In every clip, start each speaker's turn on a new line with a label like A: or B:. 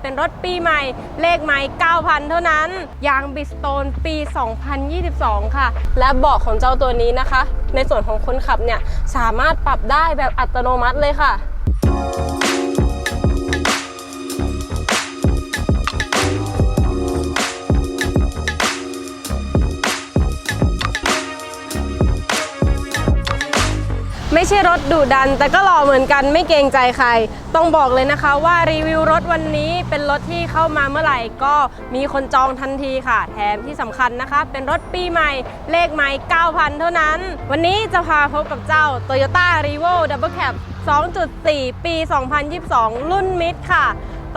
A: เป็นรถปีใหม่เลขใหม่ 9,000 เท่านั้น ยางบิสโตนปี 2022 ค่ะ และเบาะของเจ้าตัวนี้นะคะ ในส่วนของคนขับเนี่ย สามารถปรับได้แบบอัตโนมัติเลยค่ะ ไม่ใช่รถดุดัน แต่ก็หล่อเหมือนกันไม่เกรงใจใคร ต้องบอกเลยนะคะว่ารีวิวรถวันนี้เป็นรถที่เข้ามาเมื่อไหร่ก็มีคนจองทันทีค่ะ แถมที่สำคัญนะคะ เป็นรถปีใหม่เลขใหม่ 9,000 เท่านั้น วันนี้จะพาพบกับเจ้า Toyota r e v o Double Cab 2.4 ปี 2022 รุ่นมิดค่ะ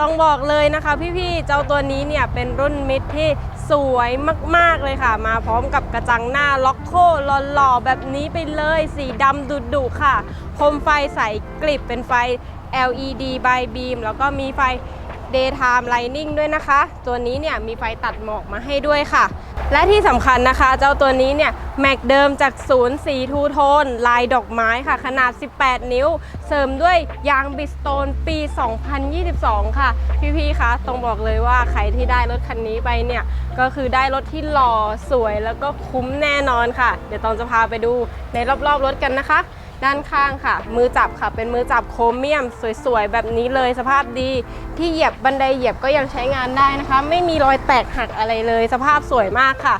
A: ต้องบอกเลยนะคะพี่ๆ เจ้าตัวนี้เนี่ยเป็นรุ่นมิดที่สวยมากๆเลยค่ะ มาพร้อมกับกระจังหน้าล็อกโคหล่อๆแบบนี้ไปเลย สีดำดุๆค่ะโคมไฟใสกลิบเป็นไฟ LED by beam แล้วก็มีไฟ daytime lighting ด้วยนะคะ ตัวนี้เนี่ยมีไฟตัดหมอกมาให้ด้วยค่ะ และที่สำคัญนะคะ เจ้าตัวนี้เนี่ยแม็กเดิมจากศูนย์สีทูโทน ลายดอกไม้ค่ะ ขนาด 18 นิ้ว เสริมด้วยยางบิสโตนปี 2022 ค่ะ พี่ๆคะต้องบอกเลยว่าใครที่ได้รถคันนี้ไปเนี่ย ก็คือได้รถที่หล่อสวยแล้วก็คุ้มแน่นอนค่ะ เดี๋ยวตองจะพาไปดูในรอบๆรถกันนะคะ ด้านข้างค่ะ มือจับค่ะ เป็นมือจับโครเมียม สวยๆ แบบนี้เลยสภาพดี ที่เหยียบบันไดเหยียบก็ยังใช้งานได้นะคะ ไม่มีรอยแตกหักอะไรเลย สภาพสวยมากค่ะ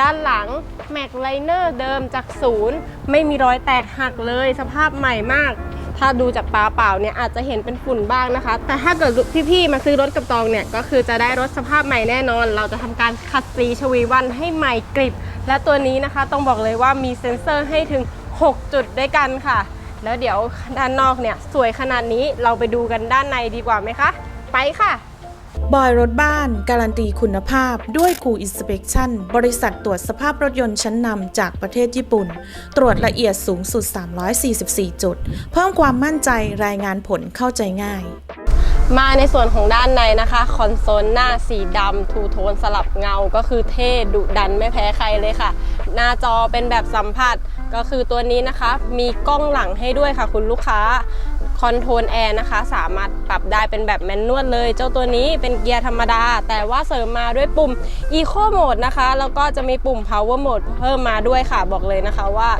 A: ด้านหลังแม็กไลเนอร์เดิมจากศูนย์ไม่มีรอยแตกหักเลย สภาพใหม่มาก ถ้าดูจากตาเปล่าเนี่ยอาจจะเห็นเป็นฝุ่นบ้างนะคะ แต่ถ้าเกิดพี่ๆมาซื้อรถกับตองเนี่ยก็คือจะได้รถสภาพใหม่แน่นอน เราจะทำการขัดสีชวีวันให้ใหม่กริบ และตัวนี้นะคะต้องบอกเลยว่ามีเซ็นเซอร์ให้ถึง 6 จุดด้วยกันค่ะ แล้วเดี๋ยวด้านนอกเนี่ยสวยขนาดนี้เราไปดูกันด้านในดีกว่าไหมคะ ไปค่ะ
B: บอยรถบ้าน การันตีคุณภาพด้วยคูอินสเปกชั่นบริษัทตรวจสภาพรถยนต์ชั้นนำจากประเทศญี่ปุ่น ตรวจละเอียดสูงสุด 344 จุด เพิ่มความมั่นใจรายงานผลเข้าใจง่าย
A: มาในส่วนของด้านในนะคะ คอนโซลหน้าสีดำทูโทนสลับเงาก็คือเท่ดุดันไม่แพ้ใครเลยค่ะ หน้าจอเป็นแบบสัมผัสก็คือตัวนี้นะคะ มีกล้องหลังให้ด้วยค่ะ คุณลูกค้าคอนโทรลแอร์นะคะ สามารถปรับได้เป็นแบบแมนนวลเลย เจ้าตัวนี้เป็นเกียร์ธรรมดา แต่ว่าเสริมมาด้วยปุ่ม Eco Mode นะคะ แล้วก็จะมีปุ่ม Power Mode เพิ่มมาด้วยค่ะบอกเลยนะคะว่า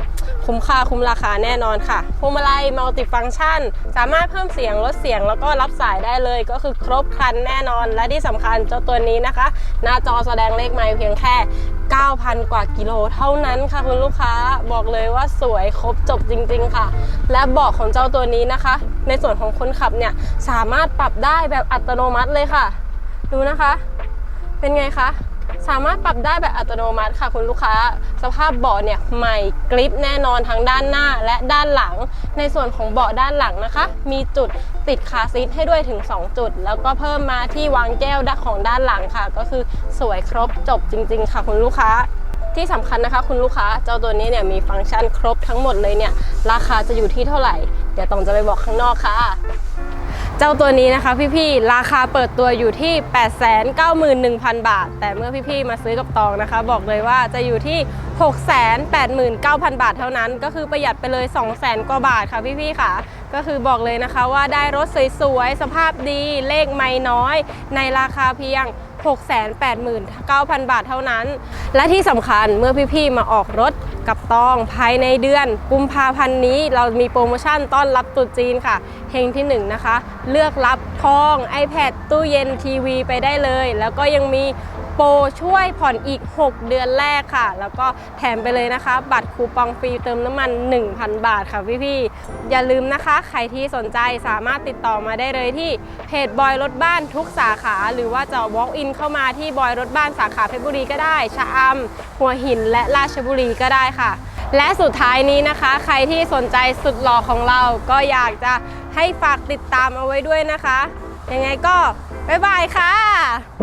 A: คุ้มค่าคุ้มราคาแน่นอนค่ะพวงมาลัยมัลติฟังชัน สามารถเพิ่มเสียงลดเสียงแล้วก็รับสายได้เลย ก็คือครบครันแน่นอน และที่สำคัญเจ้าตัวนี้นะคะ หน้าจอแสดงเลขไมล์เพียงแค่ 9,000 กว่ากิโลเท่านั้นค่ะคุณลูกค้าบอกเลยว่าสวยครบจบจริง ๆ ค่ะ และบาะของเจ้าตัวนี้นะคะ ในส่วนของคนขับเนี่ยสามารถปรับได้แบบอัตโนมัติเลยค่ะ ดูนะคะ เป็นไงคะ สามารถปรับได้แบบอัตโนมัติค่ะคุณลูกค้า สภาพเบาะเนี่ยใหม่กริปแน่นอนทั้งด้านหน้าและด้านหลัง ในส่วนของเบาะด้านหลังนะคะ มีจุดติดคาร์ซีทให้ด้วยถึง 2 จุด แล้วก็เพิ่มมาที่วางแก้วด้านของด้านหลังค่ะ ก็คือสวยครบจบจริง ๆ ค่ะคุณลูกค้าที่สำคัญนะคะคุณลูกค้าเจ้าตัวนี้เนี่ยมีฟังก์ชันครบทั้งหมดเลยเนี่ย ราคาจะอยู่ที่เท่าไหร่ เดี๋ยวต้องจะไปบอกข้างนอกค่ะ จ้าตัวนี้นะคะพี่ๆ ราคาเปิดตัวอยู่ที่ 891,000 บาท แต่เมื่อพี่ๆ มาซื้อกับตองนะคะ บอกเลยว่าจะอยู่ที่ 689,000 บาทเท่านั้น ก็คือประหยัดไปเลย 200,000 กว่าบาทค่ะพี่ๆ ค่ะ ก็คือบอกเลยนะคะว่าได้รถสวยๆ สภาพดี เลขไม่น้อย ในราคาเพียง 689,000 บาทเท่านั้น และที่สำคัญเมื่อพี่ๆมาออกรถกับตองภายในเดือน กุมภาพันธ์นี้เรามีโปรโมชั่นต้อนรับตรุษจีนค่ะเฮงที่ 1 นะคะ เลือกรับทอง iPad ตู้เย็นทีวีไปได้เลย แล้วก็ยังมี โปรช่วยผ่อนอีก 6 เดือนแรกค่ะ แล้วก็แถมไปเลยนะคะ บัตรคูปองฟรีเติมน้ำมัน 1,000 บาทค่ะพี่ๆ อย่าลืมนะคะ ใครที่สนใจสามารถติดต่อมาได้เลยที่เพจบอยรถบ้านทุกสาขา หรือว่าจะ walk in เข้ามาที่บอยรถบ้านสาขาเพชรบุรีก็ได้ ชะอำหัวหินและราชบุรีก็ได้ค่ะ และสุดท้ายนี้นะคะ ใครที่สนใจสุดหล่อของเราก็อยากจะให้ฝากติดตามเอาไว้ด้วยนะคะยังไงก็บ๊ายบายค่ะ